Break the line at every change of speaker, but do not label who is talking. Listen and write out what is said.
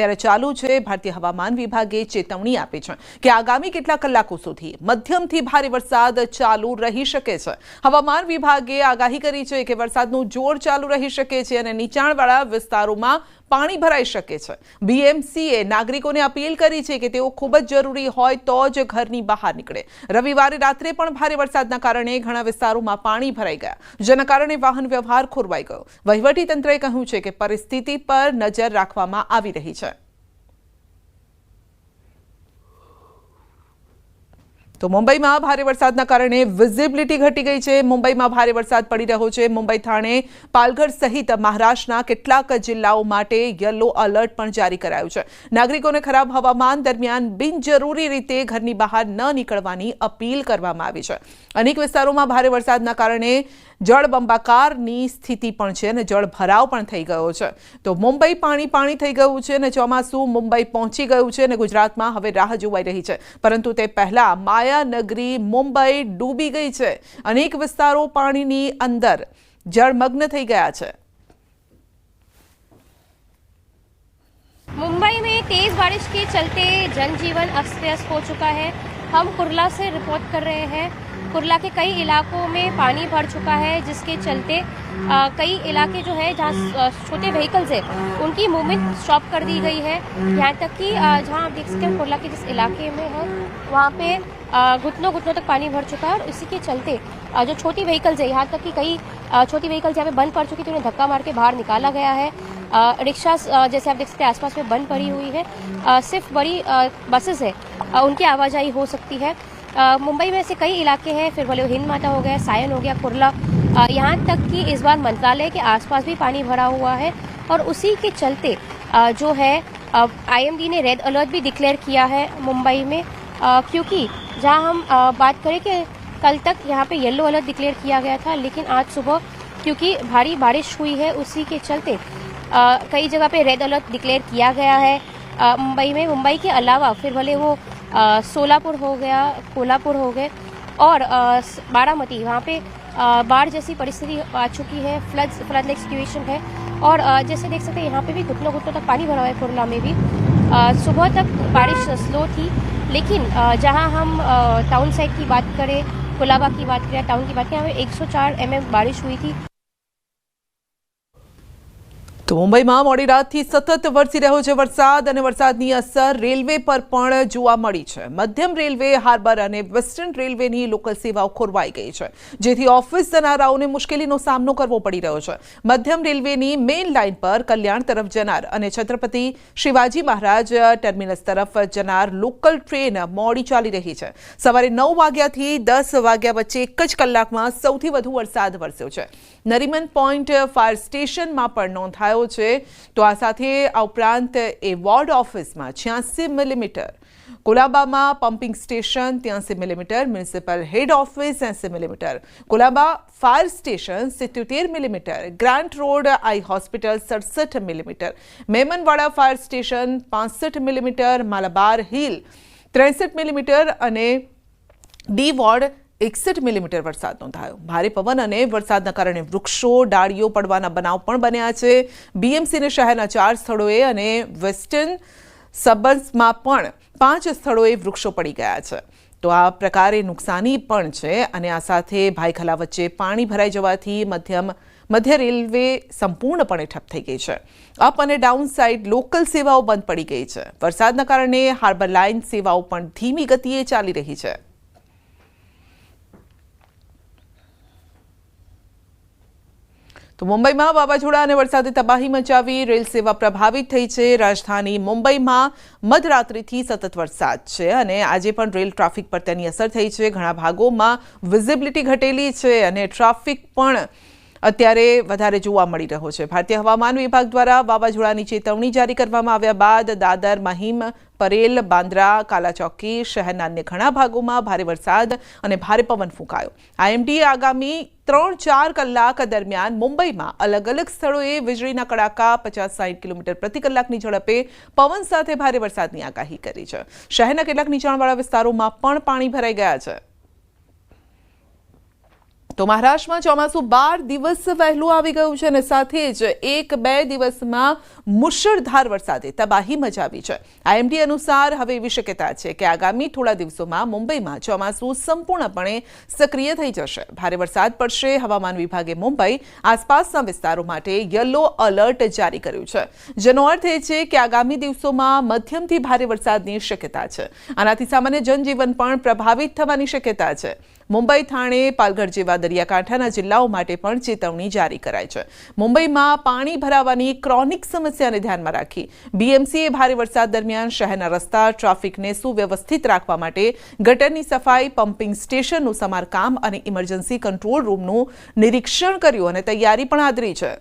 અત્યારે ચાલુ છે. ભારતીય હવામાન વિભાગે ચેતવણી આપી છે કે આગામી કેટલાક કલાકો સુધી મધ્યમથી ભારે વરસાદ ચાલુ રહી શકે છે. હવામાન વિભાગે આગાહી કરી છે કે વરસાદનું જોર ચાલુ રહી શકે છે અને નીચાણવાળા વિસ્તારોમાં પાણી ભરાઈ શકે છે. બીએમસીએ નાગરિકોને અપીલ કરી છે કે તેઓ ખૂબ જ જરૂરી હોય તો જ ઘરની બહાર નીકળે. રવિવારે રાત્રે પણ ભારે વરસાદના કારણે ઘણા વિસ્તારોમાં પાણી ભરાઈ ગયા. જેના કારણે વાહન વ્યવહાર ખોરવાઈ ગયો. વહીવટી તંત્રએ કહ્યું છે કે પરિસ્થિતિ પર નજર રાખવામાં આવી રહી છે. તો મુંબઈમાં ભારે વરસાદના કારણે વિઝિબિલિટી ઘટી ગઈ છે. મુંબઈમાં ભારે વરસાદ પડી રહ્યો છે. મુંબઈ થાણે પાલઘર સહિત મહારાષ્ટ્રના કેટલાક જિલ્લાઓ માટે યલો એલર્ટ પણ જારી કરાયું છે. નાગરિકોને ખરાબ હવામાન દરમિયાન બિનજરૂરી રીતે ઘરની બહાર ન નીકળવાની અપીલ કરવામાં આવી છે. અનેક વિસ્તારોમાં ભારે વરસાદના કારણે જળબંબાકારની સ્થિતિ પણ છે અને જળ ભરાવ પણ થઈ ગયો છે તો મુંબઈ પાણી પાણી થઈ ગયું છે અને ચોમાસું મુંબઈ પહોંચી ગયું છે અને ગુજરાતમાં હવે રાહ જોવાઈ રહી છે પરંતુ તે પહેલા માયાનગરી મુંબઈ ડૂબી ગઈ છે અનેક વિસ્તારો પાણીની અંદર જળમગ્ન થઈ ગયા છે
मुंबई में तेज बारिश के चलते जनजीवन अस्त व्यस्त हो चुका है हम कुरला से रिपोर्ट कर रहे हैं कुरला के कई इलाकों में पानी भर चुका है जिसके चलते अ, कई इलाके जो है जहाँ छोटे व्हीकल्स है उनकी मूवमेंट स्टॉप कर दी गई है। यहाँ तक कि जहाँ आप देख सकते हैं कुरला के जिस इलाके में है वहाँ पे घुटनों घुटनों तक पानी भर चुका है और इसी के चलते जो छोटी व्हीकल्स है यहाँ तक कि कई छोटी व्हीकल्स यहाँ पे बंद पड़ चुकी थी उन्हें धक्का मार के बाहर निकाला गया है। रिक्शा जैसे आप देख सकते हैं आसपास में बंद पड़ी हुई है। सिर्फ़ बड़ी बसेस है उनकी आवाजाही हो सकती है। मुंबई में ऐसे कई इलाके हैं, फिर बोले हिंद माता हो गया, सायन हो गया, कुरला। यहाँ तक कि इस बार मंत्रालय के आसपास भी पानी भरा हुआ है और उसी के चलते जो है आईएमडी ने रेड अलर्ट भी डिक्लेयर किया है मुंबई में। क्योंकि जहाँ हम बात करें कि कल तक यहाँ पे येलो अलर्ट डिक्लेयर किया गया था, लेकिन आज सुबह क्योंकि भारी बारिश हुई है, उसी के चलते कई जगह पे रेड अलर्ट डिक्लेयर किया गया है। मुंबई में, मुंबई के अलावा फिर भले वो सोलापुर हो गया, कोल्हापुर हो गए और बारामती। वहाँ पे बाढ़ जैसी परिस्थिति आ चुकी है फ्लड फ्लड लाइक सिचुएशन है और जैसे देख सकते हैं, यहाँ पे भी घुटनों घुटनों तक पानी भरा हुआ है कुरला में भी। सुबह तक बारिश स्लो थी, लेकिन जहाँ हम टाउन साइड की बात करें, कोलाबा की बात करें, टाउन की बात करें, यहाँ पे 104 एमएम बारिश हुई थी।
તો મુંબઈમાં મોડી રાતથી સતત વરસી રહ્યો છે વરસાદ અને વરસાદની અસર રેલવે પર પણ જોવા મળી છે. મધ્યમ રેલવે, હાર્બર અને વેસ્ટર્ન રેલવેની લોકલ સેવાઓ ખોરવાઈ ગઈ છે, જેથી ઓફિસ જનારાઓને મુશ્કેલીનો સામનો કરવો પડી રહ્યો છે. મધ્યમ રેલવેની મેઇન લાઇન પર કલ્યાણ તરફ જનાર અને છત્રપતિ શિવાજી મહારાજ ટર્મિનસ તરફ જનાર લોકલ ટ્રેન મોડી ચાલી રહી છે. સવારે નવ વાગ્યાથી દસ વાગ્યા વચ્ચે એક જ કલાકમાં સૌથી વધુ વરસાદ વરસ્યો છે. નરીમન પોઈન્ટ ફાયર સ્ટેશનમાં પણ નોંધાયો છે, તો આ સાથે આ ઉપરાંત એ વોર્ડ ઓફિસમાં છ્યાસી મિલીમીટર, કોલાબામાં પમ્પિંગ સ્ટેશન ત્યાંસી મિલીમીટર, મ્યુનિસિપલ હેડ ઓફિસ એંસી મિલીમીટર, કોલાબા ફાયર સ્ટેશન સિત્યોતેર millimetre, Grant Road eye hospital સડસઠ મિલીમીટર, મેમનવાડા ફાયર સ્ટેશન પાસઠ મિલીમીટર, માલાબાર હિલ ત્રેસઠ મિલીમીટર અને ડી વોર્ડ એકસઠ મિલીમીટર વરસાદ નોંધાયો. ભારે પવન અને વરસાદના કારણે વૃક્ષો, ડાળીઓ પડવાના બનાવ પણ બન્યા છે. બીએમસીને શહેરના ચાર સ્થળોએ અને વેસ્ટર્ન સબર્સમાં પણ પાંચ સ્થળોએ વૃક્ષો પડી ગયા છે. તો આ પ્રકારે નુકસાની પણ છે અને આ સાથે ભાઈખલા વચ્ચે પાણી ભરાઈ જવાથી મધ્યમ, મધ્ય રેલવે સંપૂર્ણપણે ઠપ થઈ ગઈ છે. અપ અને ડાઉન સાઇડ લોકલ સેવાઓ બંધ પડી ગઈ છે. વરસાદના કારણે હાર્બર લાઇન સેવાઓ પણ ધીમી ગતિએ ચાલી રહી છે. તો મુંબઈમાં વાવાઝોડા અને વરસાદે તબાહી મચાવી, રેલ સેવા પ્રભાવિત થઈ છે. રાજધાની મુંબઈમાં મધરાત્રિથી સતત વરસાદ છે અને આજે પણ રેલ ટ્રાફિક પર તેની અસર થઈ છે. ઘણા ભાગોમાં વિઝિબિલિટી ઘટેલી છે અને ટ્રાફિક પણ અત્યારે વધારે જોવા મળી રહ્યો છે. ભારતીય હવામાન વિભાગ દ્વારા વાવાઝોડાની ચેતવણી જારી કરવામાં આવ્યા બાદ દાદર, મહીમ, પરેલ, બાંદ્રા, કાલાચોકી શહેરના અન્ય ઘણા ભાગોમાં ભારે વરસાદ અને ભારે પવન ફૂંકાયો. આઈએમડીએ આગામી ત્રણ ચાર કલાક દરમિયાન મુંબઈમાં અલગ અલગ સ્થળોએ વીજળીના કડાકા, પચાસ સાઠ કિલોમીટર પ્રતિ કલાકની ઝડપે પવન સાથે ભારે વરસાદની આગાહી કરી છે. શહેરના કેટલાક નીચાણવાળા વિસ્તારોમાં પણ પાણી ભરાઈ ગયા છે. તો મહારાષ્ટ્રમાં ચોમાસું બાર દિવસ વહેલું આવી ગયું છે અને સાથે જ એક બે દિવસમાં મુશળધાર વરસાદે તબાહી મચાવી છે. આઈએમડી અનુસાર હવે એવી શક્યતા છે કે આગામી થોડા દિવસોમાં મુંબઈમાં ચોમાસું સંપૂર્ણપણે સક્રિય થઈ જશે. ભારે વરસાદ પડશે. હવામાન વિભાગે મુંબઈ આસપાસના વિસ્તારો માટે યલો અલર્ટ જારી કર્યું છે. જેનો અર્થ એ છે કે આગામી દિવસોમાં મધ્યમથી ભારે વરસાદની શક્યતા છે. આનાથી સામાન્ય જનજીવન પણ પ્રભાવિત થવાની શક્યતા છે. મુંબઈ થાણે, પાલઘર જેવા દરિયાકાંઠાના જિલ્લાઓ માટે પણ ચેતવણી જારી કરાઈ છે. મુંબઈમાં પાણી ભરાવાની ક્રોનિક સમસ્યાને ધ્યાનમાં રાખી બીએમસીએ ભારે વરસાદ દરમિયાન શહેરના રસ્તા, ટ્રાફિકને સુવ્યવસ્થિત રાખવા માટે ગટરની સફાઈ, પમ્પિંગ સ્ટેશનનું સમારકામ અને ઇમરજન્સી કંટ્રોલ રૂમનું નિરીક્ષણ કર્યું અને તૈયારી પણ આદરી છે.